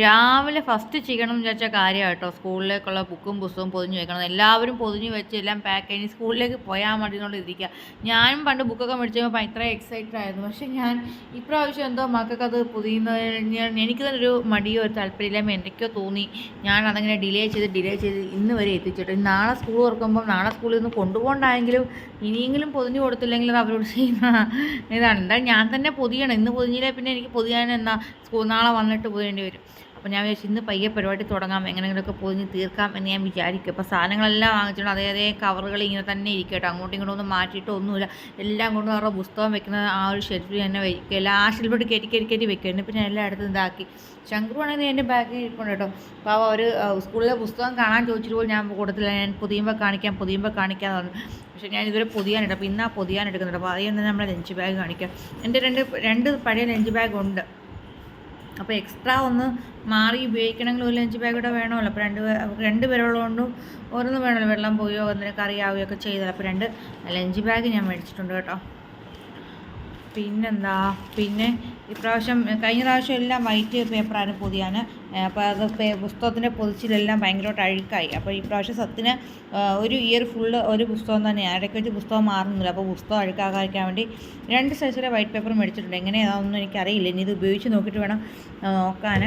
രാവിലെ ഫസ്റ്റ് ചെയ്യണം എന്ന് വിചാരിച്ച കാര്യം കേട്ടോ സ്കൂളിലേക്കുള്ള ബുക്കും പുസ്തകവും പൊതിഞ്ഞ് വെക്കണം. എല്ലാവരും പൊതിഞ്ഞ് വെച്ച് എല്ലാം പാക്ക് കഴിഞ്ഞ് സ്കൂളിലേക്ക് പോയാൽ മതി എന്നുള്ള ഇരിക്കുക ഞാനും പണ്ട് ബുക്കൊക്കെ മേടിച്ച് കഴിഞ്ഞപ്പോൾ ഇത്ര എക്സൈറ്റഡ് ആയിരുന്നു. പക്ഷേ ഞാൻ ഇപ്രാവശ്യം എന്തോ മക്കൾക്ക് അത് തന്നെ ഒരു മടിയോ ഒരു താല്പര്യമില്ലായ്മ എന്തൊക്കെയോ തോന്നി. ഞാൻ അതങ്ങനെ ഡിലേ ചെയ്ത് ഡിലേ ചെയ്ത് ഇന്ന് വരെ എത്തിച്ചിട്ട്. നാളെ സ്കൂൾ തുറക്കുമ്പോൾ നാളെ സ്കൂളിൽ നിന്ന് കൊണ്ടുപോകണ്ടായെങ്കിലും ഇനിയെങ്കിലും പൊതിഞ്ഞ് കൊടുത്തില്ലെങ്കിൽ അത് അവരോട് ചെയ്യുന്ന ഇതാണ്. എന്തായാലും ഞാൻ തന്നെ പൊതിയണം. ഇന്ന് പൊതിഞ്ഞില്ലേ പിന്നെ എനിക്ക് പൊതിയാൻ സ്കൂൾ നാളെ വന്നിട്ട് പൊതിയേണ്ടി വരും. അപ്പോൾ ഞാൻ വിചാരിച്ചു ഇന്ന് പയ്യെ പരിപാടി തുടങ്ങാം എങ്ങനെയെങ്കിലുമൊക്കെ പൊതിഞ്ഞ് തീർക്കാം എന്ന് ഞാൻ വിചാരിക്കും. അപ്പോൾ സാധനങ്ങളെല്ലാം വാങ്ങിച്ചിട്ട് അതേ അതേ കവറുകൾ ഇങ്ങനെ തന്നെ ഇരിക്കട്ടെ അങ്ങോട്ടും ഇങ്ങോട്ടും ഒന്നും മാറ്റിയിട്ട് ഒന്നുമില്ല. എല്ലാം കൊണ്ടും അവരുടെ പുസ്തകം വെക്കുന്ന ആ ഒരു ഷെൽഫിൽ തന്നെ വയ്ക്കുക എല്ലാ ആ ഷെൽഫിലോട്ട് കയറ്റി കയറ്റി കയറ്റി വെക്കുന്നുണ്ട് പിന്നെ എല്ലായിടത്തും ഇതാക്കി. ശങ്കുറു ആണെങ്കിൽ എന്റെ ബാഗിൽ ഇരിപ്പുണ്ട് കേട്ടോ. അപ്പോൾ അവർ സ്കൂളിലെ പുസ്തകം കാണാൻ ചോദിച്ചിട്ട് പോലും ഞാൻ കൊടുത്തില്ല. ഞാൻ പൊതിയുമ്പോൾ കാണിക്കാം പൊതിയുമ്പോൾ കാണിക്കാമെന്ന് പറഞ്ഞു. പക്ഷേ ഞാൻ ഇതുവരെ പൊതിയാനിട്ട് അപ്പോൾ ഇന്നാ പൊതിയാൻ എടുക്കുന്നുണ്ട് അപ്പോൾ അതിൽ നിന്ന് നമ്മുടെ ലഞ്ച് ബാഗ് കാണിക്കാം. എന്റെ രണ്ട് രണ്ട് പഴയ ലഞ്ച് ബാഗ് ഉണ്ട്. അപ്പോൾ എക്സ്ട്രാ ഒന്ന് മാറി ഉപയോഗിക്കണമെങ്കിൽ ഒരു ലഞ്ച് ബാഗ് കൂടെ വേണമല്ലോ. അപ്പോൾ രണ്ട് രണ്ട് പേരുള്ളതുകൊണ്ടും ഓരോന്ന് വേണമല്ലോ. വെള്ളം പോയോ എന്തെങ്കിലും കറിയാവുകയോ ഒക്കെ ചെയ്താൽ. അപ്പോൾ രണ്ട് ലഞ്ച് ബാഗ് ഞാൻ മേടിച്ചിട്ടുണ്ട് കേട്ടോ. പിന്നെന്താ? പിന്നെ ഇപ്രാവശ്യം കഴിഞ്ഞ പ്രാവശ്യം എല്ലാം വൈറ്റ് പേപ്പറാണ് പൊതിയാൻ അപ്പോൾ അത് പുസ്തകത്തിന്റെ പൊതിച്ചിലെല്ലാം ഭയങ്കരമായിട്ട് അഴുക്കായി. അപ്പോൾ ഇപ്രാവശ്യം സത്തിന് ഒരു ഇയർ ഫുള്ള് ഒരു പുസ്തകം തന്നെയാണ് ഇടയ്ക്ക് വെച്ച് പുസ്തകം മാറുന്നില്ല. അപ്പോൾ പുസ്തകം അഴുക്കാകാതിരിക്കാൻ വേണ്ടി രണ്ട് സൈസിലെ വൈറ്റ് പേപ്പർ മേടിച്ചിട്ടുണ്ട്. എങ്ങനെയാണെന്നൊന്നും എനിക്കറിയില്ല. ഇനി ഇത് ഉപയോഗിച്ച് നോക്കിയിട്ട് വേണം നോക്കാൻ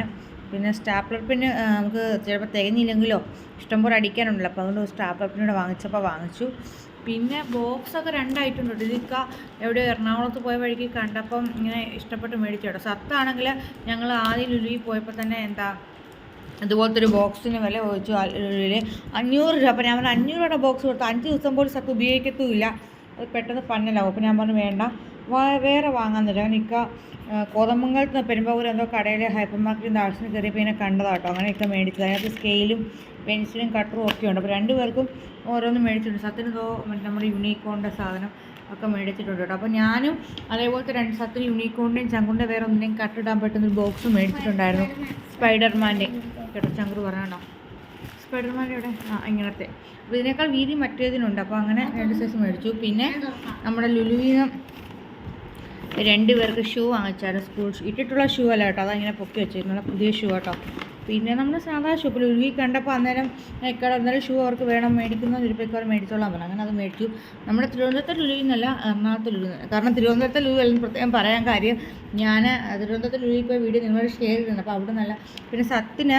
പിന്നെ സ്റ്റാപ്ലർ പിന്ന് നമുക്ക് ചിലപ്പോൾ തികഞ്ഞില്ലെങ്കിലോ? ഇഷ്ടംപോലെ അടിക്കാനുണ്ടല്ലോ. അപ്പോൾ അതുകൊണ്ട് സ്റ്റാപ്ലർ പിന്നൂടെ വാങ്ങിച്ചപ്പോൾ വാങ്ങിച്ചു. പിന്നെ ബോക്സൊക്കെ രണ്ടായിട്ടുണ്ട്. ഇതിക്ക എവിടെ എറണാകുളത്ത് പോയ വഴിക്ക് കണ്ടപ്പം ഇങ്ങനെ ഇഷ്ടപ്പെട്ട് മേടിച്ചു കേട്ടോ. സത്താണെങ്കിൽ ഞങ്ങൾ ആദ്യം ലുലുവിൽ പോയപ്പോൾ തന്നെ എന്താ അതുപോലത്തെ ഒരു ബോക്സിന് വില ചോദിച്ചു. ലുലുവിൽ അഞ്ഞൂറ് രൂപ. അപ്പോൾ ഞാൻ പറഞ്ഞു അഞ്ഞൂറ് രൂപയുടെ ബോക്സ് കൊടുത്തു അഞ്ച് ദിവസം പോലും സത്ത് ഉപയോഗിക്കത്തുമില്ല. അത് പെട്ടെന്ന് പന്നലാവും അപ്പോൾ ഞാൻ പറഞ്ഞു വേണ്ട. വേറെ വാങ്ങാൻ തരാം. നിൽക്ക കോതമംഗലത്ത് പെരുമ്പാവൂർ എന്തോ കടയിലെ ഹൈപ്പർ മാർക്കറ്റിന്റെ ആവശ്യത്തിന് കയറിയപ്പോൾ ഇങ്ങനെ കണ്ടതാട്ടോ അങ്ങനെയൊക്കെ മേടിച്ചത്. അതിനകത്ത് സ്കെയിലും പെൻസിലും കട്ടറും ഒക്കെ ഉണ്ട്. അപ്പോൾ രണ്ടുപേർക്കും ഓരോന്നും മേടിച്ചിട്ടുണ്ട്. സത്തിന് തോ നമ്മുടെ യൂണിക്കോണിന്റെ സാധനം ഒക്കെ മേടിച്ചിട്ടുണ്ട് കേട്ടോ. അപ്പോൾ ഞാനും അതേപോലത്തെ രണ്ട് സത്തിന് യൂണിക്കോണിന്റെയും ചങ്കുന്റെ വേറെ ഒന്നിനെയും കട്ടിടാൻ പറ്റുന്ന ഒരു ബോക്സ് മേടിച്ചിട്ടുണ്ടായിരുന്നു. സ്പൈഡർമാന്റെ കേട്ടോ ചങ്കുർ പറയണോ സ്പൈഡർമാന്റെ ഇവിടെ ആ ഇങ്ങനത്തെ. അപ്പോൾ ഇതിനേക്കാൾ വീതി മറ്റേതിനുണ്ട്. അപ്പോൾ അങ്ങനെ രണ്ട് സൈസ് മേടിച്ചു. പിന്നെ നമ്മുടെ ലുലുവിനും രണ്ട് പേർക്ക് ഷൂ വാങ്ങിച്ചായിരുന്നു സ്കൂൾ ഷൂ ഇട്ടിട്ടുള്ള ഷൂ അല്ല കേട്ടോ. അതങ്ങനെ പൊക്കി വെച്ചിരുന്നു പുതിയ ഷൂ കേട്ടോ. പിന്നെ നമ്മൾ സാധാ ഷോപ്പിൽ ഒഴുകി കണ്ടപ്പോൾ അന്നേരം എക്കട അന്നേരം ഷൂ അവർക്ക് വേണം മേടിക്കുന്നു ഒരു മേടിച്ചോളാം പറഞ്ഞു. അങ്ങനെ അത് മേടിച്ചു. നമ്മുടെ തിരുവനന്തപുരത്തെ ലുലുവിന്നല്ല എറണാകുളത്തെ ലുലു കാരണം തിരുവനന്തപുരത്തെ ലുലു എന്ന് പ്രത്യേകം പറയാൻ കാര്യം ഞാൻ തിരുവനന്തപുരത്തെ ലുലുവിൽ പോയി വീഡിയോ നിങ്ങളോട് ഷെയർ ചെയ്തിട്ടുണ്ട് അപ്പോൾ അവിടെ നല്ല പിന്നെ സത്തിന്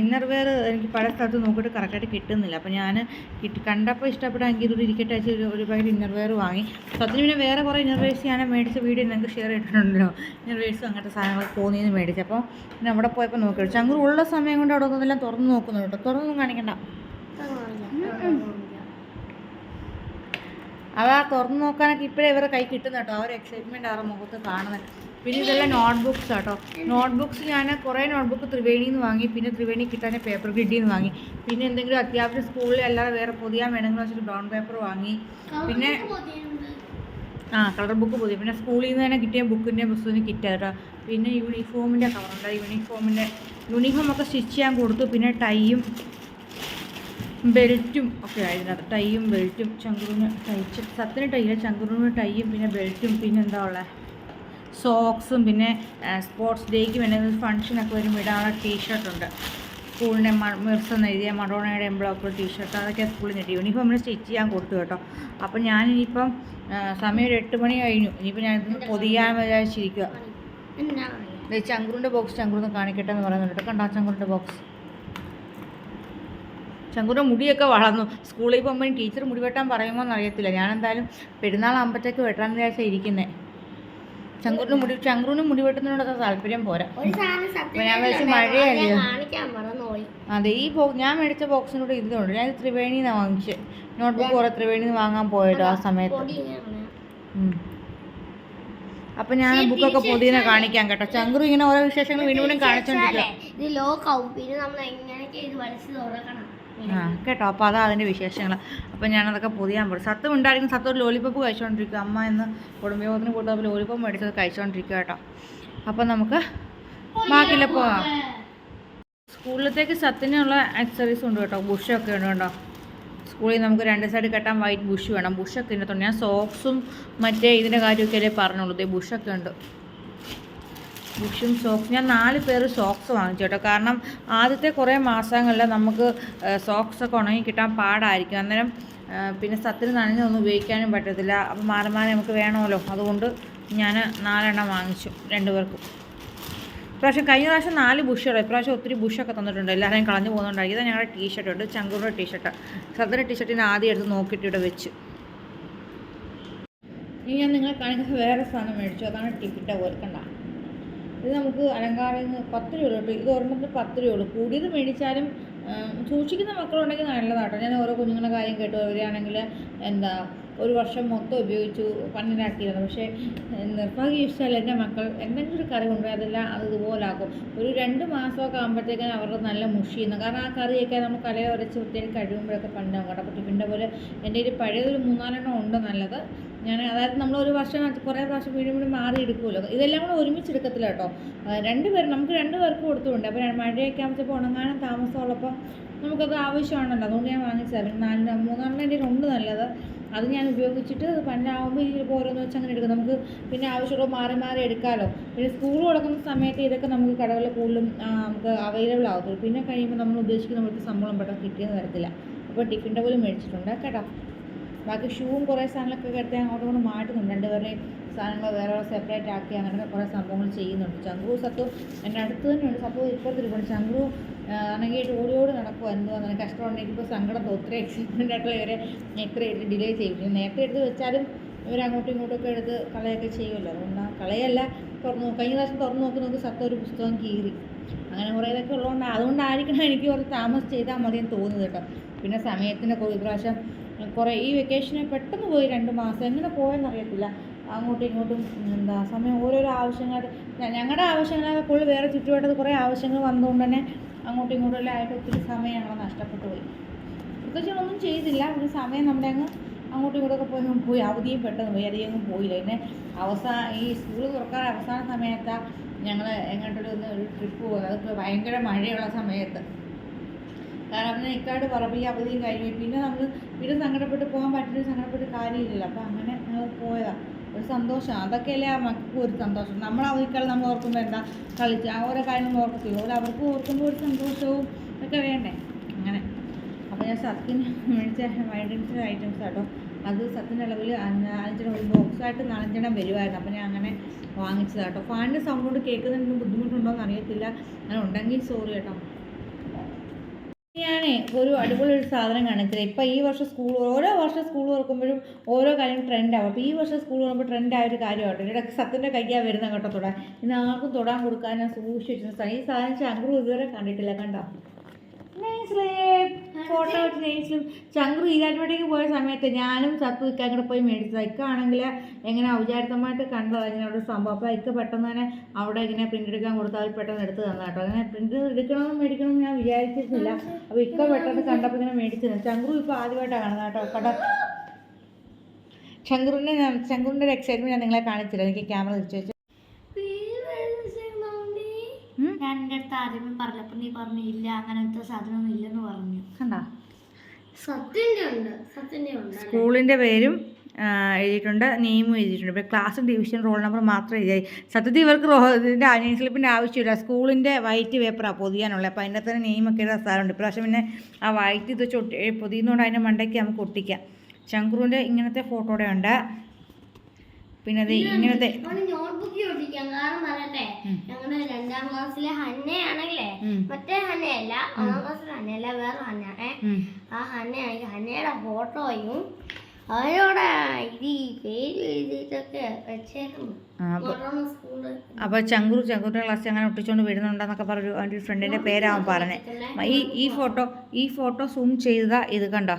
ഇന്നർ വെയർ എനിക്ക് പല സ്ഥലത്ത് നോക്കിയിട്ട് കറക്റ്റായിട്ട് കിട്ടുന്നില്ല. അപ്പോൾ ഞാൻ കിട്ടി കണ്ടപ്പോൾ ഇഷ്ടപ്പെട്ട എനിക്ക് ഇതൊരു ഇരിക്കട്ടെ ഒരു ഒരു പാക്കറ്റ് ഇന്നർ വെയർ വാങ്ങി. സത്യത്തിന് പിന്നെ വേറെ കുറേ ഇന്നർ വെയർസ് ഞാൻ മേടിച്ച വീഡിയോ നിങ്ങൾക്ക് ഷെയർ ചെയ്തിട്ടുണ്ടല്ലോ. ഇന്നർ വെയർസും അങ്ങനത്തെ സാധനങ്ങൾ തോന്നിയെന്ന് മേടിച്ചു. അപ്പോൾ പിന്നെ അവിടെ പോയപ്പോൾ നോക്കി ചങ്കൂർ ഉള്ള സമയം കൊണ്ട് അവിടെ ഒന്നെല്ലാം തുറന്ന് നോക്കുന്നു കേട്ടോ. തുറന്നൊന്നും കാണിക്കണ്ട. അതാ തുറന്ന് നോക്കാനൊക്കെ ഇപ്പോഴേ ഇവരുടെ കൈ കിട്ടുന്ന കേട്ടോ. ആ ഒരു എക്സൈറ്റ്മെന്റ് ആ മുഖത്ത് കാണുന്നത് പിന്നെ ഇതെല്ലാം നോട്ട് ബുക്സ് കേട്ടോ നോട്ട് ബുക്സ് ഞാൻ കുറേ നോട്ട്ബുക്ക് ത്രിവേണിയിൽ നിന്ന് വാങ്ങി പിന്നെ ത്രിവേണി കിട്ടാൻ പേപ്പർ ഗ്രിഡിൽ നിന്ന് വാങ്ങി. പിന്നെ എന്തെങ്കിലും അത്യാവശ്യം സ്കൂളിൽ അല്ലാതെ വേറെ പൊതിയാൻ വേണമെങ്കിൽ വെച്ചിട്ട് ബ്രൗൺ പേപ്പർ വാങ്ങി. പിന്നെ ആ കളർ ബുക്ക് പുതിയ. പിന്നെ സ്കൂളിൽ നിന്ന് തന്നെ കിട്ടിയ ബുക്കിന്റെ പുസ്തകത്തിന് കിറ്റ് കേട്ടോ. പിന്നെ യൂണിഫോമിന്റെ കവറുണ്ട് യൂണിഫോമിന്റെ യൂണിഫോം ഒക്കെ സ്റ്റിച്ച് ചെയ്യാൻ കൊടുത്തു. പിന്നെ ടൈയും ബെൽറ്റും ഒക്കെ ആയിരുന്നു. ടൈയും ബെൽറ്റും ചങ്കുറിന് തയ്ച്ച് സത്തിന് ടൈയില്ല ചങ്കുറിന് ടൈയും പിന്നെ ബെൽറ്റും പിന്നെ എന്താ ഉള്ളത് സോക്സും പിന്നെ സ്പോർട്സ് ഡേക്ക് വേണ്ട ഫംഗ്ഷനൊക്കെ വരുമ്പോൾ ഇടാനുള്ള ടീഷർട്ട് ഉണ്ട്. സ്കൂളിന്റെ മിർസ് എന്ന് എഴുതിയ മഡോണയുടെ എംബ്ലോക്കുള്ള ടീഷർട്ട്. അതൊക്കെ സ്കൂളിൽ കിട്ടി. യൂണിഫോമിന് സ്റ്റിച്ച് ചെയ്യാൻ കൊടുത്തു കേട്ടോ. അപ്പം ഞാനിനിയിപ്പം സമയം ഒരു എട്ട് മണി കഴിഞ്ഞു. ഇനിയിപ്പോൾ ഇതൊന്ന് പൊതിയാൻ വിചാരിച്ചിരിക്കുക ചങ്കുറിന്റെ ബോക്സ് ചങ്കുറിന്ന് കാണിക്കട്ടെ എന്ന് പറയുന്നുണ്ട് കണ്ടോ ചങ്കുറിന്റെ ബോക്സ് ചങ്കുറിന്റെ മുടിയൊക്കെ വളർന്നു. സ്കൂളിൽ പോകുമ്പോൾ ടീച്ചർ മുടി വെട്ടാൻ പറയുമോ എന്നറിയത്തില്ല ഞാനെന്തായാലും പെരുന്നാൾ ആകുമ്പോഴത്തേക്ക് വെട്ടാൻ വിചാരിച്ചാൽ ഇരിക്കുന്നത് ചങ്കുറിന് മുടി ചങ്കുറിന് മുടി വെട്ടുന്നതിനോട് അത്ര താല്പര്യം പോരാ. ഞാൻ വെച്ച് മഴയല്ലേ? അതെ ഈ ബോ ഞാൻ മേടിച്ച ബോക്സിനോട് ഇതുണ്ട്. ഞാൻ ത്രിവേണി ത്രിവേണിയിൽ നിന്നാണ് വാങ്ങിച്ചത് നോട്ട്ബുക്ക് കുറെ ത്രിവേണിയിൽ നിന്ന് വാങ്ങാൻ പോയിട്ടോ ആ സമയത്ത്. അപ്പൊ ഞാൻ ബുക്കൊക്കെ പൊതിനെ കാണിക്കാം കേട്ടോ. ചങ്കുറു ഇങ്ങനെ ഓരോ വിശേഷങ്ങൾ വീണ്ടും വീണ്ടും കാണിച്ചോണ്ടിരിക്കുക കേട്ടോ അപ്പോൾ അതാ അതിന്റെ വിശേഷങ്ങൾ അപ്പോൾ ഞാനതൊക്കെ പൊതിയാൻ പോയി സത്തും ഉണ്ടായിരിക്കും സത്ത് ഒരു ലോലിപ്പപ്പ് കഴിച്ചുകൊണ്ടിരിക്കുക അമ്മ എന്ന് കുടുംബയോഗത്തിന് കൂട്ടപ്പോൾ ലോലിപ്പം മേടിച്ചത് കഴിച്ചുകൊണ്ടിരിക്കുക കേട്ടോ. അപ്പോൾ നമുക്ക് ബാക്കിയില്ല പോകാം സ്കൂളിലത്തേക്ക് സത്തിനുള്ള ആക്സറീസ് ഉണ്ട് കേട്ടോ. ബുഷൊക്കെ ഉണ്ട് കേട്ടോ. സ്കൂളിൽ നമുക്ക് രണ്ട് സൈഡ് കെട്ടാൻ വൈറ്റ് ബുഷ് വേണം. ബുഷൊക്കെ ഉണ്ട് ഞാൻ സോക്സും മറ്റേ ഇതിന്റെ കാര്യമൊക്കെ അല്ലേ പറഞ്ഞുള്ളൂ ബുഷൊക്കെ ഉണ്ട്. ബുഷും സോക്സ് ഞാൻ നാല് പേര് സോക്സ് വാങ്ങിച്ചു കേട്ടോ. കാരണം ആദ്യത്തെ കുറേ മാസങ്ങളിൽ നമുക്ക് സോക്സൊക്കെ ഉണങ്ങി കിട്ടാൻ പാടായിരിക്കും. അന്നേരം പിന്നെ സത്തിന് നനഞ്ഞൊന്നും ഉപയോഗിക്കാനും പറ്റത്തില്ല. അപ്പോൾ മാറി മാറി നമുക്ക് വേണമല്ലോ. അതുകൊണ്ട് ഞാൻ നാലെണ്ണം വാങ്ങിച്ചു രണ്ടുപേർക്കും ഇപ്രാവശ്യം കഴിഞ്ഞ പ്രാവശ്യം നാല് ബുഷുകൾ ഇപ്രാവശ്യം ഒത്തിരി ബുഷൊക്കെ തന്നിട്ടുണ്ട്. എല്ലാവരെയും കളഞ്ഞു പോകുന്നുണ്ടായി. ഇതാണ് ഞങ്ങളുടെ ടീഷർട്ട് ഉണ്ട് ചങ്കൂറിന്റെ ടീഷർട്ട് സദറിന്റെ ടീഷർട്ടിന് ആദ്യം എടുത്ത് നോക്കിയിട്ട് ഇവിടെ വെച്ച്. ഇനി ഞാൻ നിങ്ങളെ കാണിക്കുന്ന വേറെ സാധനം മേടിച്ചു. അതാണ് ടിക്കറ്റ് പോലെ കണ്ട ഇത് നമുക്ക് അലങ്കാരിൽ നിന്ന് പത്ത് രൂപ കേട്ടോ. ഇത് ഒരെണ്ണത്തിന് പത്ത് രൂപ ഉള്ളൂ കൂടിയത് മേടിച്ചാലും സൂക്ഷിക്കുന്ന മക്കളുണ്ടെങ്കിൽ നല്ലതാട്ടോ. ഞാൻ ഓരോ കുഞ്ഞുങ്ങളുടെ കാര്യം കേട്ടു. അവരാണെങ്കിൽ എന്താ ഒരു വർഷം മൊത്തം ഉപയോഗിച്ചു പന്നിനാക്കിയിരുന്നു പക്ഷേ നിർഭാഗ്യവശാൽ എന്റെ മക്കൾ എന്തെങ്കിലും ഒരു കറി കൊണ്ടുപോയി അതെല്ലാം അത് ഇതുപോലാക്കും. ഒരു രണ്ട് മാസമൊക്കെ ആകുമ്പോഴത്തേക്കും അവരുടെ നല്ല മുഷിയുന്നു. കാരണം ആ കറിയൊക്കെ നമ്മൾ കലയെ ഉരച്ച് വൃത്തിയായി കഴിയുമ്പോഴൊക്കെ പണ്ടാകും കേട്ടോ അപ്പോൾ ടിഫിന്റെ പോലെ എന്റെ ഒരു പഴയതൊരു മൂന്നാലെണ്ണം ഉണ്ട് നല്ലത്. ഞാൻ അതായത് നമ്മൾ ഒരു വർഷം കുറേ പ്രാവശ്യം വീണ്ടും വീണ്ടും മാറി എടുക്കുമല്ലോ. ഇതെല്ലാം കൂടെ ഒരുമിച്ച് എടുക്കത്തില്ല കേട്ടോ രണ്ട് പേർ നമുക്ക് രണ്ട് പേർക്ക് കൊടുത്തുകൊണ്ട്. അപ്പോൾ മഴയൊക്കെ ആകുമ്പോഴത്തേപ്പോൾ ഉണങ്ങാനും താമസമുള്ളപ്പോൾ നമുക്കത് ആവശ്യമാണല്ലോ. അതുകൊണ്ട് ഞാൻ വാങ്ങിച്ചത് പിന്നെ നാലിന് എന്റെ ഉണ്ട് നല്ലത്. അത് ഞാൻ ഉപയോഗിച്ചിട്ട് പണ്ടാവുമ്പോൾ ഇതിപ്പോൾ ഓരോന്ന് വെച്ച് അങ്ങനെ എടുക്കാം. നമുക്ക് പിന്നെ ആവശ്യമുള്ള മാറി മാറി എടുക്കാമല്ലോ. പിന്നെ സ്കൂൾ തുടങ്ങുന്ന സമയത്ത് ഇതൊക്കെ നമുക്ക് കടകളിൽ കൂടുതലും നമുക്ക് അവൈലബിൾ ആകത്തുള്ളൂ പിന്നെ കഴിയുമ്പോൾ നമ്മൾ ഉദ്ദേശിക്കുന്ന പോലത്തെ ശമ്പളം പെട്ടെന്ന് കിട്ടിയെന്ന് വരത്തില്ല. അപ്പോൾ ടിഫിന്റെ പോലും മേടിച്ചിട്ടുണ്ട് കേട്ടോ. ബാക്കി ഷൂവും കുറേ സാധനങ്ങളൊക്കെ എടുത്ത് അങ്ങോട്ടും ഇങ്ങോട്ടും മാറ്റുന്നുണ്ട് രണ്ടുപേരുടെയും സാധനങ്ങൾ വേറെ സെപ്പറേറ്റ് ആക്കി അങ്ങനെ കുറേ സംഭവങ്ങൾ ചെയ്യുന്നുണ്ട്. ചങ്കു സത്തു എന്റെ അടുത്ത് തന്നെയുണ്ട് സത്തു ഇപ്പോഴത്തെ ഇരിപ്പുണ്ട്. ചങ്കുറു ആണെങ്കിൽ ഓടി നടക്കുക എന്തോ അങ്ങനെ കഷ്ടമുണ്ടെങ്കിൽ ഇപ്പോൾ സങ്കടം ഒത്തിരി എക്സൈറ്റ്മെന്റ് ആയിട്ടുള്ള ഇവരെ എത്ര ഡിലേ ചെയ്യും. നേരത്തെ എടുത്ത് വെച്ചാലും ഇവർ അങ്ങോട്ടും ഇങ്ങോട്ടും ഒക്കെ എടുത്ത് കളയൊക്കെ ചെയ്യുമല്ലോ. അതുകൊണ്ട് കളയല്ല തുറന്നു കഴിഞ്ഞ പ്രാവശ്യം തുറന്നു നോക്കി നോക്കി സത്ത ഒരു പുസ്തകം കീറി. അങ്ങനെ കുറേ ഇതൊക്കെ ഉള്ളതുകൊണ്ട്. അതുകൊണ്ടായിരിക്കണം എനിക്ക് കുറച്ച് താമസം ചെയ്താൽ മതിയെന്ന് തോന്നുന്നത് കേട്ടോ. പിന്നെ സമയത്തിന്റെ കുറേ പ്രാവശ്യം കുറേ ഈ വെക്കേഷന് പെട്ടെന്ന് പോയി രണ്ട് മാസം. എങ്ങനെ പോയെന്ന് അറിയത്തില്ല. അങ്ങോട്ടും ഇങ്ങോട്ടും എന്താ സമയം ഓരോരോ ആവശ്യങ്ങൾ ഞങ്ങളുടെ ആവശ്യങ്ങളൊക്കെ കൂടുതൽ വേറെ ചുറ്റുവട്ടത്ത് കുറേ ആവശ്യങ്ങൾ വന്നതുകൊണ്ട് തന്നെ അങ്ങോട്ടും ഇങ്ങോട്ടും എല്ലാം ആയിട്ട് ഒത്തിരി സമയം ഞങ്ങൾ നഷ്ടപ്പെട്ടു പോയി. പ്രത്യേകിച്ച് ഒന്നും ചെയ്തില്ല. ഒരു സമയം നമ്മുടെ അങ്ങ് അങ്ങോട്ടും ഇങ്ങോട്ടൊക്കെ പോയി പോയി. അവധിയും പെട്ടെന്ന് പോയി. അധികം പോയില്ല. പിന്നെ അവസാന ഈ സ്കൂൾ തുറക്കാൻ അവസാന സമയത്താണ് ഞങ്ങൾ എങ്ങോട്ടൊരു ഒന്ന് ഒരു ട്രിപ്പ് പോകുന്നത് അതൊക്കെ ഭയങ്കര മഴയുള്ള സമയത്ത്. കാരണം ഇക്കാട് പറമ്പ് ഈ അവധിയും കഴിഞ്ഞു. പിന്നെ നമ്മൾ പിന്നെ സങ്കടപ്പെട്ട് പോകാൻ പറ്റുന്ന സങ്കടപ്പെട്ട് കാര്യമില്ലല്ലോ. അപ്പം അങ്ങനെ ഞങ്ങൾ പോയതാണ് ഒരു സന്തോഷം. അതൊക്കെയല്ലേ ആ മക്കൾക്കും ഒരു സന്തോഷം. നമ്മൾ അവധിക്കാൾ നമ്മൾ ഓർക്കുമ്പോൾ എന്താ? കളിച്ച് ആ ഓരോ കാര്യങ്ങൾ ഓർക്കത്തില്ല? ഓരോ അവർക്ക് ഓർക്കുമ്പോൾ ഒരു സന്തോഷവും ഒക്കെ വേണ്ടേ? അങ്ങനെ. അപ്പോൾ ഞാൻ സത്തിന് മേടിച്ച വൈഡൻസ് ഐറ്റംസ് കേട്ടോ അത് സത്യന്റെ അളവിൽ നാലഞ്ചെണ്ണം ഒരു ബോക്സായിട്ട് നാലഞ്ചെണ്ണം വരുമായിരുന്നു അപ്പോൾ ഞാൻ അങ്ങനെ വാങ്ങിച്ചതാട്ടോ ഫാനിന്റെ സൗണ്ട് കേൾക്കുന്നതിന് ബുദ്ധിമുട്ടുണ്ടോ എന്ന് അറിയത്തില്ല. അങ്ങനെ ഉണ്ടെങ്കിൽ സോറി കേട്ടോ ഞാനേ ഒരു അടിപൊളി ഒരു സാധനം കാണിച്ചത് ഇപ്പം ഈ വർഷം സ്കൂൾ ഓരോ വർഷം സ്കൂൾ തുറക്കുമ്പോഴും ഓരോ കാര്യം ട്രെൻഡാവും അപ്പോൾ ഈ വർഷം സ്കൂൾ തുറക്കുമ്പോൾ ട്രെൻഡായ ഒരു കാര്യമാട്ടോ ഇവിടെ സത്യന്റെ കയ്യാണ് വരുന്ന കേട്ടോ തൊടാൻ. ഇന്ന് ആർക്കും തൊടാൻ കൊടുക്കാൻ ഞാൻ. ഈ സാധനം ചങ്കുറു ഇതുവരെ കണ്ടിട്ടില്ല കണ്ടോ? ഫോട്ടോ നൈസിലും ചങ്ക് ഈരാറ്റുപേട്ടയ്ക്ക് പോയ സമയത്ത് ഞാനും സത്തു ഇക്ക പോയി മേടിച്ചത്. ഇക്ക ആണെങ്കിൽ എങ്ങനെ ഔചാരിതമായിട്ട് കണ്ടതാണ് ഇങ്ങനെ ഒരു സംഭവം. അപ്പോൾ ഇക്ക പെട്ടെന്ന് തന്നെ അവിടെ ഇങ്ങനെ പ്രിന്റ് എടുക്കാൻ കൊടുത്താൽ അവർ പെട്ടെന്ന് എടുത്ത് തന്നു കേട്ടോ അങ്ങനെ പ്രിന്റ് എടുക്കണമെന്ന് മേടിക്കണമെന്ന് ഞാൻ വിചാരിച്ചിരുന്നില്ല അപ്പോൾ ഇക്ക പെട്ടെന്ന് കണ്ടപ്പോൾ ഇങ്ങനെ മേടിച്ചിരുന്നു ചങ്കു ഇപ്പോൾ ആദ്യമായിട്ടാണ് കാണുന്നത് കേട്ടോ കട ശങ്കുറിന്റെ ശങ്കുറിന്റെ ഒരു എക്സൈറ്റ്മെന്റ് ഞാൻ നിങ്ങളെ കാണിച്ചില്ല എനിക്ക് ക്യാമറ തിരിച്ചു വെച്ചു ഞാൻ പറഞ്ഞപ്പോ പറഞ്ഞപ്പോൾ നീ പറഞ്ഞു ഇല്ല അങ്ങനത്തെ സാധനമൊന്നും ഇല്ലെന്ന് പറഞ്ഞു. കണ്ടോ? സത്യന്റെ ഉണ്ട് ഉണ്ട് സ്കൂളിന്റെ പേരും ആ, എഴുതിയിട്ടുണ്ട് നെയിമും എഴുതിയിട്ടുണ്ട്. ഇപ്പോൾ ക്ലാസ് ഡിവിഷൻ റോൾ നമ്പർ മാത്രം എഴുതി സത്യത്തിൽ ഇവർക്ക് റോ ഇതിന്റെ അനിയൻ സ്ലിപ്പിന്റെ ആവശ്യമില്ല. സ്കൂളിന്റെ വൈറ്റ് പേപ്പറാണ് പൊതിയാനുള്ളത്. അപ്പോൾ അതിന്റെ തന്നെ നെയിമൊക്കെ എഴുതാൻ സ്ഥലമുണ്ട് ഇപ്രാവശ്യം പിന്നെ ആ വൈറ്റ് ഇത് ചൊട്ടി പൊതിയുന്നതുകൊണ്ട് അതിന്റെ മണ്ടയ്ക്ക് നമുക്ക് ഒട്ടിക്കാം. ശങ്കുറുവിന്റെ ഇങ്ങനത്തെ ഫോട്ടോയുടെ ഉണ്ട്. പിന്നെ അത് ഇങ്ങനത്തെ നോട്ട്ബുക്കിൽ ഒട്ടിക്കാം. കാരണം പറയട്ടെ. ഞങ്ങളുടെ രണ്ടാം ക്ലാസ്സിലെ ഹന്നയാണെങ്കിലേ ഉം. മറ്റേ ഹന്നയല്ല ഒന്നാം ക്ലാസ്സിലെ ഹന്നയല്ല വേറെ ഹന്ന ഏ ഉം. ആ ഹന്നയാണെങ്കിൽ ഹന്നയുടെ ഫോട്ടോയും അവരോടെ ഇത് പേര് എഴുതിയിട്ടൊക്കെ വെച്ചേക്കുന്നു. അപ്പോൾ ചങ്കുറു ചങ്കുറിന്റെ ക്ലാസ്സിൽ അങ്ങനെ ഒട്ടിച്ചുകൊണ്ട് വരുന്നുണ്ടെന്നൊക്കെ പറഞ്ഞു അവന്റെ ഒരു ഫ്രണ്ടിന്റെ പേരാവൻ പറഞ്ഞത് ഈ ഈ ഫോട്ടോ ഈ ഫോട്ടോ സൂം ചെയ്ത ഇത് കണ്ടോ?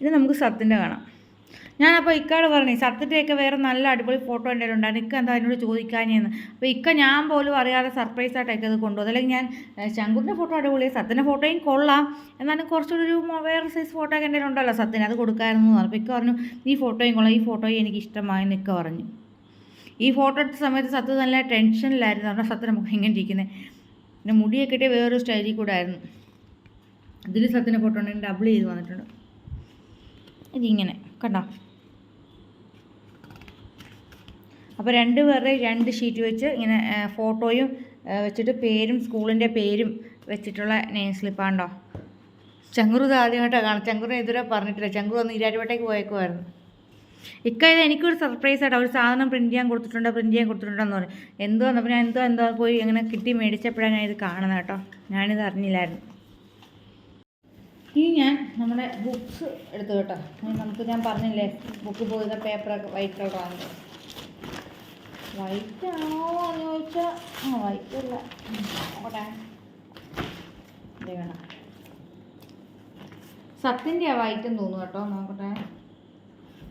ഇത് നമുക്ക് സത്തിന്റെ കാണാം. ഞാനപ്പോൾ ഇക്കാട് പറഞ്ഞു സർത്തിന്റെയൊക്കെ വേറെ നല്ല അടിപൊളി ഫോട്ടോ എന്റെ ഉണ്ടായിരുന്നു ഇക്ക എന്താ എന്നോട് ചോദിക്കാനേന്ന് അപ്പോൾ ഇക്ക ഞാൻ പോലും അറിയാതെ സർപ്രൈസ് ആയിട്ടൊക്കെ ഇത് കൊണ്ടുപോകും അല്ലെങ്കിൽ ഞാൻ ശങ്കുറിന്റെ ഫോട്ടോ അടിപൊളി സത്യന്റെ ഫോട്ടോയും കൊള്ളാം. എന്നാലും കുറച്ചുകൂടി ഒരു മൊബൈൽ സൈസ് ഫോട്ടോ ഒക്കെ എന്റെ ഉണ്ടല്ലോ സത്യന് അത് കൊടുക്കാമായിരുന്നു പറഞ്ഞു. അപ്പോൾ ഇക്ക പറഞ്ഞു ഈ ഫോട്ടോയും കൊള്ളാം. ഈ ഫോട്ടോയും എനിക്ക് ഇഷ്ടമായി ഇക്ക പറഞ്ഞു. ഈ ഫോട്ടോ എടുത്ത സമയത്ത് സത്യം നല്ല ടെൻഷനിലായിരുന്നു. കാരണം സത്യം നമുക്ക് എങ്ങനെ ഇരിക്കുന്നത് പിന്നെ മുടിയൊക്കെ ഇട്ടേ വേറൊരു സ്റ്റൈലിൽ കൂടെ ആയിരുന്നു ഇതിൽ സത്യന്റെ ഫോട്ടോ ഉണ്ടെങ്കിൽ ഡബിൾ ചെയ്ത് വന്നിട്ടുണ്ട്. ഇതിങ്ങനെ. കണ്ടോ അപ്പോൾ രണ്ട് പേരുടെ രണ്ട് ഷീറ്റ് വെച്ച് ഇങ്ങനെ ഫോട്ടോയും വെച്ചിട്ട് പേരും സ്കൂളിന്റെ പേരും വെച്ചിട്ടുള്ള നെയിം സ്ലിപ്പാണ്ടോ ചങ്കുറു ഇത് ആദ്യമായിട്ടാണ് കാണാം ചങ്കുറിനെ ഇതുവരെ പറഞ്ഞിട്ടില്ല. ചങ്കുറു ഒന്ന് ഈരാറ്റുപേട്ടേക്ക് പോയേക്കുമായിരുന്നു ഇക്കായത് എനിക്കൊരു സർപ്രൈസ് ആയിട്ട് ഒരു സാധനം പ്രിന്റ് ചെയ്യാൻ കൊടുത്തിട്ടുണ്ട് പ്രിന്റ് ചെയ്യാൻ കൊടുത്തിട്ടുണ്ടെന്ന് പറഞ്ഞു. എന്തോ അപ്പോൾ ഞാൻ എന്തോ എന്തോ പോയി അങ്ങനെ കിട്ടി മേടിച്ചപ്പോഴാണ് ഞാൻ ഇത് കാണുന്നത് കേട്ടോ. ഞാനിത് അറിഞ്ഞില്ലായിരുന്നു. ഇനി ഞാൻ നമ്മുടെ ബുക്സ് എടുത്തു കേട്ടോ. നമുക്ക് ഞാൻ പറഞ്ഞില്ലേ ബുക്ക് പോയിരുന്ന പേപ്പറൊക്കെ വൈറ്റ് കളറാണ് വൈറ്റ് ആണോ എന്ന് ചോദിച്ചാൽ ആ വൈറ്റ് അല്ല. നോക്കട്ടെ. വേണം. സത്യന്റെ ആ വൈറ്റ് എന്ന് തോന്നുന്നു കേട്ടോ നോക്കട്ടെ.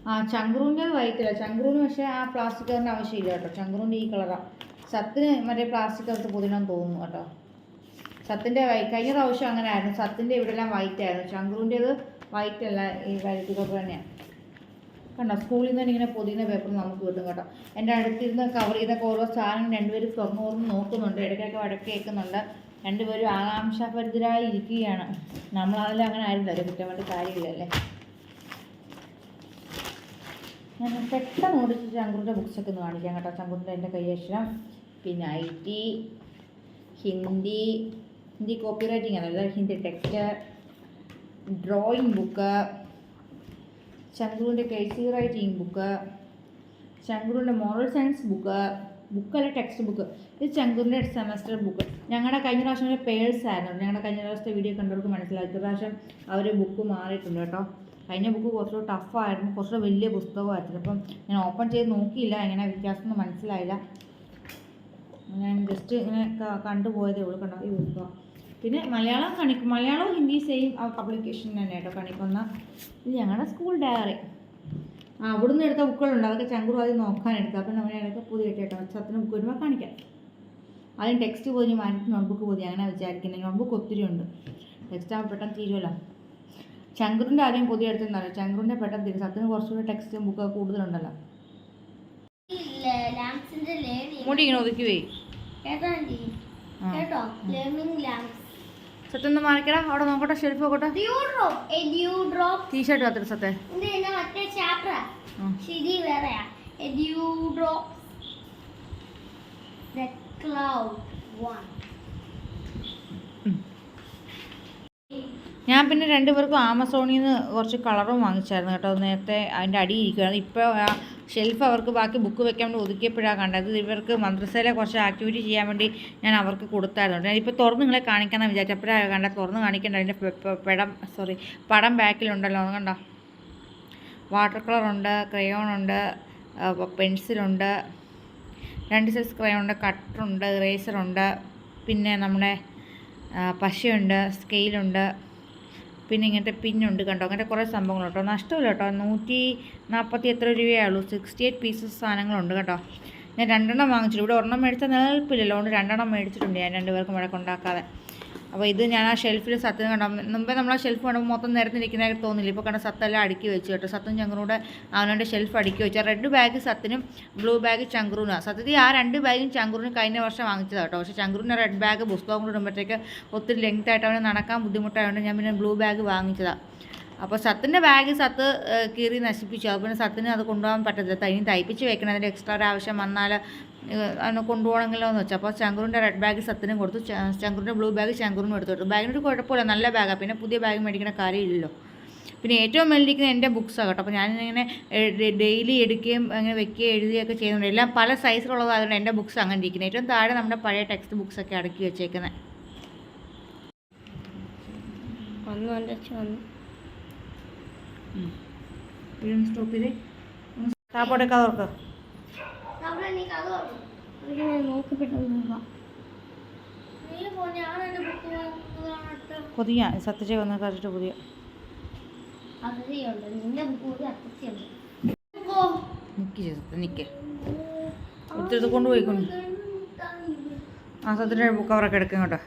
ആ ചങ്ക്രൂന്റെ വൈറ്റ് അല്ല. ചങ്ക്രൂന് പക്ഷേ ആ പ്ലാസ്റ്റിക് കവറിന്റെ ആവശ്യമില്ല കേട്ടോ. ചങ്ക്രൂന്റെ ഈ കളറാണ് സത്തിന് മറ്റേ പ്ലാസ്റ്റിക് കളർ പുതിനാന്ന് തോന്നുന്നു കേട്ടോ. സത്തിന്റെ കഴിഞ്ഞ പ്രാവശ്യം അങ്ങനെ ആയിരുന്നു സത്തിന്റെ ഇവിടെ എല്ലാം വൈറ്റ് ആയിരുന്നു. ചങ്ക്രൂന്റേത് വൈറ്റ് അല്ല ഈ വൈറ്റ് പേപ്പർ തന്നെയാണ് കണ്ടോ? സ്കൂളിൽ നിന്ന് ഇങ്ങനെ പൊതിയുന്ന പേപ്പർ നമുക്ക് കിട്ടും കേട്ടോ. എന്റെ അടുത്തിരുന്ന് കവർ ചെയ്തൊക്കെ ഓരോ സാധനം രണ്ടുപേരും തുറന്നു തുറന്ന് നോക്കുന്നുണ്ട്. ഇടയ്ക്കൊക്കെ വടക്ക് കേൾക്കുന്നുണ്ട്. രണ്ടുപേരും ആകാംക്ഷാഭരിതരായി ഇരിക്കുകയാണ്. നമ്മളതിൽ അങ്ങനെ ആയിരുന്നല്ലോ കുറ്റം വേണ്ട കാര്യമില്ലല്ലേ ഞാൻ പെട്ടെന്ന് ഓടിച്ച് ചങ്കുറിന്റെ ബുക്സൊക്കെ ഒന്ന് കാണിക്കാം കേട്ടോ. ചങ്കുറിന്റെ എന്റെ കൈയക്ഷരം പിന്നെ I T Hindi Hindi copy writing അതായത് ഹിന്ദി ടെക്സ്റ്റ് ഡ്രോയിങ് ബുക്ക് ചങ്കുറിന്റെ കേസി റൈറ്റിംഗ് ബുക്ക് ചങ്കുറിന്റെ മോറൽ സയൻസ് ബുക്ക് ബുക്കല്ല ടെക്സ്റ്റ് ബുക്ക് ഇത് ചങ്കുറിന്റെ സെമസ്റ്റർ ബുക്ക് ഞങ്ങളുടെ കഴിഞ്ഞ പ്രാവശ്യം ഒരു പേഴ്സ് ആയിരുന്നു. ഞങ്ങളുടെ കഴിഞ്ഞ പ്രാവശ്യത്തെ വീഡിയോ കണ്ടവർക്ക് മനസ്സിലായി. അടുത്ത പ്രാവശ്യം അവർ ബുക്ക് മാറിയിട്ടുണ്ട് കേട്ടോ. കഴിഞ്ഞ ബുക്ക് കുറച്ചുകൂടെ ടഫായിരുന്നു കുറച്ചുകൂടെ വലിയ പുസ്തകമായിരുന്നു. അപ്പം ഞാൻ ഓപ്പൺ ചെയ്ത് നോക്കിയില്ല. എങ്ങനെ വ്യത്യാസം ഒന്നും മനസ്സിലായില്ല. ഞാൻ ജസ്റ്റ് ഇങ്ങനെ കണ്ടുപോയതേ ഉള്ളൂ കണ്ടോ ഈ പുസ്തകം. പിന്നെ മലയാളം കണിക്കും. മലയാളവും ഹിന്ദി സെയിം പബ്ലിക്കേഷൻ തന്നെ കേട്ടോ കണിക്കുന്ന ഇത് ഞങ്ങളുടെ സ്കൂൾ ഡയറി ആ അവിടുന്ന് എടുത്ത ബുക്കുകളുണ്ട് അതൊക്കെ ചങ്കൂർ ആദ്യം നോക്കാൻ എടുത്തു. അപ്പം നമ്മൾ ഇടയ്ക്ക് പുതിയ കേട്ടോ സത്തിന് ബുക്ക് വരുമ്പോൾ കാണിക്കാം. ആദ്യം ടെക്സ്റ്റ് പോയി മാറ്റി നോട്ട്ബുക്ക് പോയി അങ്ങനെ വിചാരിക്കുന്നത് നോട്ട്ബുക്ക് ഒത്തിരി ഉണ്ട്. ടെക്സ്റ്റ് ആകുമ്പോൾ പെട്ടെന്ന് തീരുമല്ലോ ചങ്കുറിന്റെ ആദ്യം പുതിയ എടുത്തെന്നല്ല ചങ്കുറിന്റെ പെട്ടെന്ന് തീരും. സത്തിന് കുറച്ചുകൂടി ടെക്സ്റ്റും ബുക്കൊക്കെ കൂടുതലുണ്ടല്ലോ. മുടി ഇങ്ങനെ ഒതുക്കി പോയി കേട്ടോ. കേട്ടോ? ലേണിംഗ് ലാംപ്സ് സത്യം മാറിക്കടാ. അവിടെ നോക്കട്ടെ ഷെൽഫ് നോക്കട്ടെ. ഡ്യൂഡ്രോപ്പ് ടീഷർട്ട് കത്തിരി സത്തെ ഞാൻ പിന്നെ രണ്ടുപേർക്കും ആമസോണിൽ നിന്ന് കുറച്ച് കളറും വാങ്ങിച്ചായിരുന്നു കേട്ടോ. നേരത്തെ അതിന്റെ അടി ഇരിക്കുകയാണ് ഇപ്പോൾ ഷെൽഫ് അവർക്ക് ബാക്കി ബുക്ക് വെക്കാൻ വേണ്ടി ഒതുക്കിയപ്പോഴാണ് കണ്ടത്. ഇവർക്ക് മദ്രസയിലെ കുറച്ച് ആക്ടിവിറ്റി ചെയ്യാൻ വേണ്ടി ഞാൻ അവർക്ക് കൊടുത്തായിരുന്നു. ഞാൻ ഇപ്പോൾ തുറന്ന് നിങ്ങളെ കാണിക്കാമെന്ന് വിചാരിച്ചപ്പോഴാണ് കണ്ട തുറന്ന് കാണിക്കേണ്ട. അതിന്റെ പടം സോറി പടം ബാക്കിലുണ്ടല്ലോ. കണ്ടോ? വാട്ടർ കളറുണ്ട് ക്രയോണുണ്ട് പെൻസിലുണ്ട് രണ്ട് സൈസ് ക്രയോണുണ്ട് കട്ടറുണ്ട് ഇറേസറുണ്ട് പിന്നെ നമ്മുടെ പശയുണ്ട് സ്കെയിലുണ്ട് പിന്നെ ഇങ്ങനത്തെ പിന്നുണ്ട് കണ്ടോ? അങ്ങനത്തെ കുറേ സംഭവങ്ങൾ കേട്ടോ. നഷ്ടമില്ല കേട്ടോ. നൂറ്റി നാൽപ്പത്തി എത്ര രൂപയേ ഉള്ളൂ സിക്സ്റ്റി എയ്റ്റ് പീസസ് സാധനങ്ങളുണ്ട് കേട്ടോ. ഞാൻ രണ്ടെണ്ണം വാങ്ങിച്ചിട്ടുണ്ട്. ഇവിടെ ഒരെണ്ണം മേടിച്ചാൽ നിലനിൽപ്പില്ലല്ലോ. അതുകൊണ്ട് രണ്ടെണ്ണം മേടിച്ചിട്ടുണ്ട് ഞാൻ. രണ്ടുപേർക്കും വഴക്കുണ്ടാക്കാതെ അപ്പോൾ ഇത് ഞാൻ ആ ഷെൽഫിൽ സത്യം കണ്ടാൽ മുമ്പേ നമ്മൾ ആ ഷെൽഫ് കണ്ടപ്പോൾ മൊത്തം നിരന്നിരിക്കുന്നതായിട്ട് തോന്നില്ല. ഇപ്പോൾ കണ്ട സത്തെല്ലാം അടുക്കി വെച്ചു കേട്ടോ. സത്തും ചങ്കറൂടെ അവനവന്റെ ഷെൽഫ് അടുക്കി വെച്ചു. റെഡ് ബാഗ് സത്തിനും ബ്ലൂ ബാഗ് ചങ്കുറൂനാണ് സത്യത്തിൽ ആ രണ്ട് ബാഗും ചങ്കറൂനും കഴിഞ്ഞ വർഷം വാങ്ങിച്ചതാണ് കേട്ടോ. പക്ഷേ ചങ്കുറിന് റെഡ് ബാഗ് പുസ്തകം കൂടെ ഇടുമ്പോഴത്തേക്ക് ഒത്തിരി ലെങ്ത് ആയിട്ട് അവന് നടക്കാൻ ബുദ്ധിമുട്ടായതുകൊണ്ട് ഞാൻ പിന്നെ ബ്ലൂ ബാഗ് വാങ്ങിച്ചതാണ് അപ്പോൾ സത്തിന്റെ ബാഗ് സത്ത് കീറി നശിപ്പിച്ചു. അപ്പോൾ പിന്നെ സത്തിന് അത് കൊണ്ടുപോകാൻ പറ്റത്തില്ല. തനി തയ്പ്പിച്ച് വെക്കണം. അതിന്റെ എക്സ്ട്രാ ഒരു ആവശ്യം വന്നാൽ അതിനെ കൊണ്ടുപോകണമെങ്കിലോ എന്ന് വെച്ചാൽ അപ്പോൾ ചങ്കുറിന്റെ റെഡ് ബാഗ് സത്തിനും കൊടുത്തു. ശങ്കുറിന്റെ ചങ്കുറിന്റെ ബ്ലൂ ബാഗ് ചങ്കുറിനും എടുത്തു കൊടുത്തു. ബാഗിനൊരു കുഴപ്പമില്ല നല്ല ബാഗാണ് പിന്നെ പുതിയ ബാഗ് മേടിക്കുന്ന കാര്യമില്ലല്ലോ. പിന്നെ ഏറ്റവും മേളിരിക്കുന്ന എന്റെ ബുക്സാണ് കേട്ടോ. അപ്പോൾ ഞാനിങ്ങനെ ഡെയിലി എടുക്കുകയും അങ്ങനെ വെക്കുകയും എഴുതുകയൊക്കെ ചെയ്യുന്നുണ്ട്. എല്ലാം പല സൈസിലുള്ളതായതുകൊണ്ട് എന്റെ ബുക്സ് അങ്ങനെ ഇരിക്കുന്നത് ഏറ്റവും താഴെ നമ്മുടെ പഴയ ടെക്സ്റ്റ് ബുക്സൊക്കെ അടക്കി വെച്ചേക്കുന്നത് വന്നു സ്റ്റോപ്പ് വന്നു. സ്റ്റോപ്പ് ചെയ്ത്. താപ്പോട്ടൊക്കെ പുതിയ സത്യജയ വന്ന് കറിച്ചിട്ട് പുതിയ. സത്യം നിൽക്ക് എടുത്തെടുത്ത് കൊണ്ടുപോയിക്കൊണ്ട് ആ സത്യ ബുക്ക് കവറൊക്കെ എടുക്കും കേട്ടോ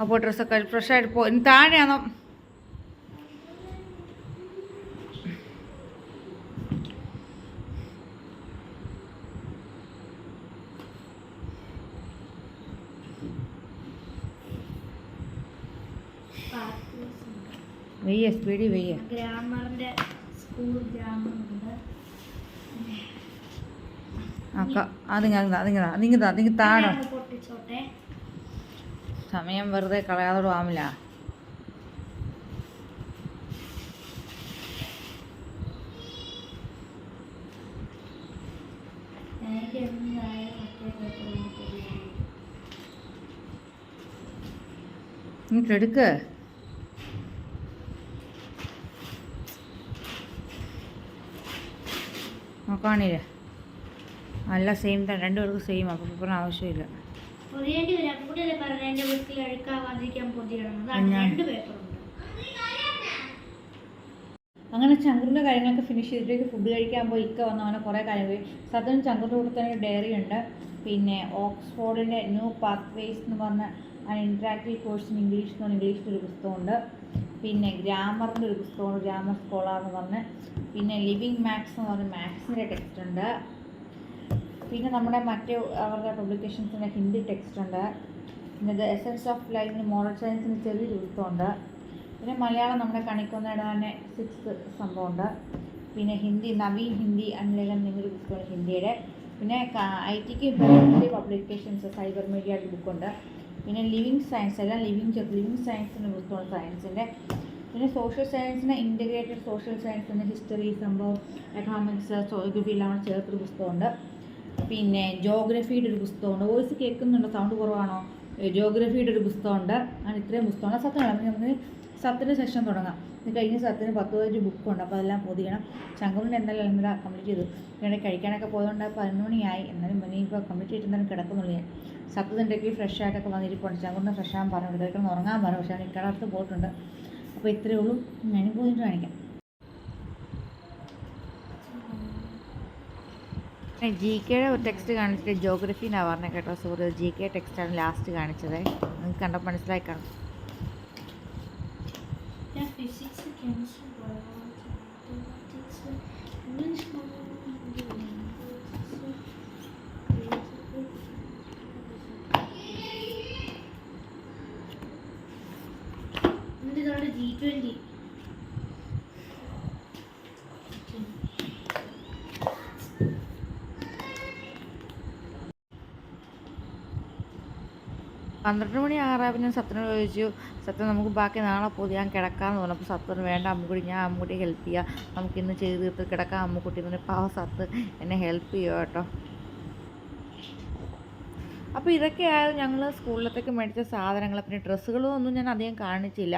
അപ്പോൾ ഡ്രസ്സൊക്കെ ഫ്രഷായിട്ട് പോ താഴെയാണോ? വെയ്യ. വയ്യ സ്കൂൾ ഗ്രാമറുണ്ട് അക്ക താഴെ. പൊട്ടിച്ചോട്ടെ. സമയം വെറുതെ കളയാതോട് ആമില്ല എനിക്ക് എന്തായാലും മറ്റേ പേപ്പർ കൊണ്ട് പൊതിയണം. ഇങ്ങോട്ട് എടുക്ക് നോക്കാണില്ലേ നല്ല സെയിം തന്നെ. രണ്ടുപേർക്കും സെയിം അപ്പം പേപ്പറിന് ആവശ്യമില്ല. അങ്ങനെ ചങ്കറിന്റെ കാര്യങ്ങളൊക്കെ ഫിനിഷ് ചെയ്തിട്ട് ഫുഡ് കഴിക്കാൻ പോയി. ഇക്ക വന്ന അങ്ങനെ കുറേ കാര്യം പോയി. സദൻ ചങ്കുറിന്റെ കൂടെ തന്നെ ഡയറി ഉണ്ട്. പിന്നെ ഓക്സ്ഫോർഡിന്റെ ന്യൂ പാത്വേസ് എന്ന് പറഞ്ഞ ഇൻട്രാക്റ്റീവ് കോഴ്സ് ഇൻ ഇംഗ്ലീഷ് എന്ന് പറഞ്ഞ ഇംഗ്ലീഷിന്റെ ഒരു പുസ്തകമുണ്ട്. പിന്നെ ഗ്രാമറിന്റെ ഒരു പുസ്തകമുണ്ട് ഗ്രാമർ സ്കോളർ എന്ന് പറഞ്ഞ്. പിന്നെ ലിവിങ് മാത്സ് എന്ന് പറഞ്ഞ മാത്സിന്റെ ടെക്സ്റ്റ് ഉണ്ട്. പിന്നെ നമ്മുടെ മറ്റ് അവരുടെ പബ്ലിക്കേഷൻസിന്റെ ഹിന്ദി ടെക്സ്റ്റ് ഉണ്ട്. പിന്നെ ദ എസൻസ് ഓഫ് ലൈഫിന് മോറൽ സയൻസിന് ചെറിയൊരു പുസ്തകമുണ്ട്. പിന്നെ മലയാളം നമ്മുടെ കണിക്കൊന്നയുടെ തന്നെ സിക്സ് സംഭവമുണ്ട്. പിന്നെ ഹിന്ദി നവീൻ ഹിന്ദി അൻലേഖൻ എന്നൊരു പുസ്തകമാണ് ഹിന്ദിയുടെ പിന്നെ ഐ ടിക്ക് ഹിന്ദി പബ്ലിക്കേഷൻസ് സൈബർ മീഡിയ ബുക്കുണ്ട് പിന്നെ ലിവിങ് സയൻസ് എല്ലാം ലിവിങ് ലിവിങ് സയൻസിന്റെ പുസ്തകമാണ് സയൻസിന്റെ പിന്നെ സോഷ്യൽ സയൻസിന് ഇന്റഗ്രേറ്റഡ് സോഷ്യൽ സയൻസ് എന്ന ഹിസ്റ്ററി സംഭവം എക്കണോമിക്സ് സോഗ്രഫിയിലാണ് ചേർത്തൊരു പുസ്തകമുണ്ട്. പിന്നെ ജോഗ്രഫിയുടെ ഒരു പുസ്തകമുണ്ട്. വോയിസ് കേൾക്കുന്നുണ്ടോ? സൗണ്ട് കുറവാണോ? ജോഗ്രഫിയുടെ ഒരു പുസ്തകമുണ്ട്. അങ്ങനെ ഇത്രയും പുസ്തകമാണ് സത്യമാണ്. നമുക്ക് സത്തിന് സെഷൻ തുടങ്ങാം. ഇത് കഴിഞ്ഞ് സത്തിന് പത്ത് പതിനഞ്ച് ബുക്കുണ്ട് അപ്പോൾ അതെല്ലാം പൊതിയണം. ചങ്കുറിന്റെ എന്തായാലും ഇന്നലെ കംപ്ലീറ്റ് ചെയ്തു. പിന്നെ കഴിക്കാനൊക്കെ പോയതുകൊണ്ട് പതിനൊന്ന് മണിയായി. എന്നാലും ഇനിയിപ്പോൾ കംപ്ലീറ്റ് ചെയ്തിട്ട് എന്തായാലും കിടക്കുന്നുള്ളൂ ഞാൻ. സത്യത്തിന്റെ ഫ്രഷ് ആയിട്ടൊക്കെ വന്നിരിപ്പുണ്ട് ചങ്കുറിനെ ഫ്രഷ് ആകാൻ പറഞ്ഞു ഇടയ്ക്കൊന്ന് ഉറങ്ങാൻ പറഞ്ഞു പക്ഷേ അവൻ ഇക്കടത്ത് പോയിട്ടുണ്ട്. അപ്പോൾ ഇത്രയേ ഉള്ളൂ. ഞാനും പോയിട്ട് കാണിക്കാം. ജി കെയുടെ ഒരു ടെക്സ്റ്റ് കാണിച്ചിട്ട് ജോഗ്രഫി എന്നാണ് പറഞ്ഞത് കേട്ടോ സോറി ജി കെ ടെക്സ്റ്റാണ് ലാസ്റ്റ് കാണിച്ചത്. നിങ്ങൾക്ക് കണ്ടപ്പോൾ മനസ്സിലായി കാണും. ഞാൻ ഫിസിക്സ് കെമിസ്ട്രി പന്ത്രണ്ട് മണി ഞാൻ സത്യനോട് ചോദിച്ചു സത്യം നമുക്ക് ബാക്കി നാളെ പോയി ഞാൻ കിടക്കാമെന്ന് പറഞ്ഞു. അപ്പോൾ സത്യന് വേണ്ട അമ്മുക്കുട്ടി ഞാൻ അമ്മുക്കുട്ടി ഹെൽപ്പ് ചെയ്യാം. നമുക്ക് ഇന്ന് ചെയ്ത് തീർത്ത് കിടക്കാം. അമ്മുക്കുട്ടി പറഞ്ഞാൽ പാവ സത്ത് എന്നെ ഹെൽപ്പ് ചെയ്യുമോ കേട്ടോ. അപ്പോൾ ഇതൊക്കെയായിരുന്നു ഞങ്ങൾ സ്കൂളിലത്തേക്ക് മേടിച്ച സാധനങ്ങൾ പിന്നെ ഡ്രസ്സുകളും ഒന്നും ഞാൻ അധികം കാണിച്ചില്ല.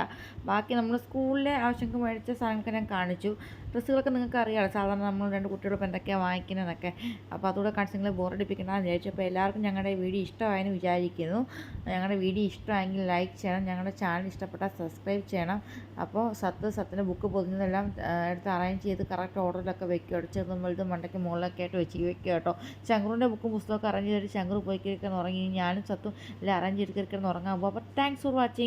ബാക്കി നമ്മൾ സ്കൂളിലെ ആവശ്യങ്ങൾക്ക് മേടിച്ച സാധനങ്ങളൊക്കെ ഞാൻ കാണിച്ചു. ഡ്രസ്സുകളൊക്കെ നിങ്ങൾക്ക് അറിയാമല്ലോ സാധാരണ നമ്മൾ രണ്ട് കുട്ടികളൊപ്പം എന്തൊക്കെയാണ് വാങ്ങിക്കുന്നതെന്നൊക്കെ അപ്പോൾ അതുകൂടെ കാണിച്ച് നിങ്ങളെ ബോറടിപ്പിക്കണമെന്ന് വിചാരിച്ചു അപ്പോൾ എല്ലാവർക്കും ഞങ്ങളുടെ വീഡിയോ ഇഷ്ടമായെന്ന് വിചാരിക്കുന്നു. ഞങ്ങളുടെ വീഡിയോ ഇഷ്ടമായെങ്കിൽ ലൈക്ക് ചെയ്യണം. ഞങ്ങളുടെ ചാനൽ ഇഷ്ടപ്പെട്ടാൽ സബ്സ്ക്രൈബ് ചെയ്യണം. അപ്പോൾ സത്ത് സത്തിന് ബുക്ക് പൊതിഞ്ഞതെല്ലാം എടുത്ത് അറേഞ്ച് ചെയ്ത് കറക്റ്റ് ഓർഡറിലൊക്കെ വെക്കുക ചെറുതും വലുതും മണ്ടയ്ക്ക് മുകളിലൊക്കെ ആയിട്ട് വെച്ച് വെക്കുക കേട്ടോ. ചങ്കുറിന്റെ ബുക്കും പുസ്തകമൊക്കെ അറേഞ്ച് ചെയ്തിട്ട് ചങ്കുറ് പോയി കിടക്കാൻ ഉറങ്ങി ഞാനും സത്തും എല്ലാം അറേഞ്ച് ചെയ്ത് കിടക്കാൻ ഉറങ്ങാൻ പോകും അപ്പോൾ താങ്ക്സ് ഫോർ വാച്ചിങ്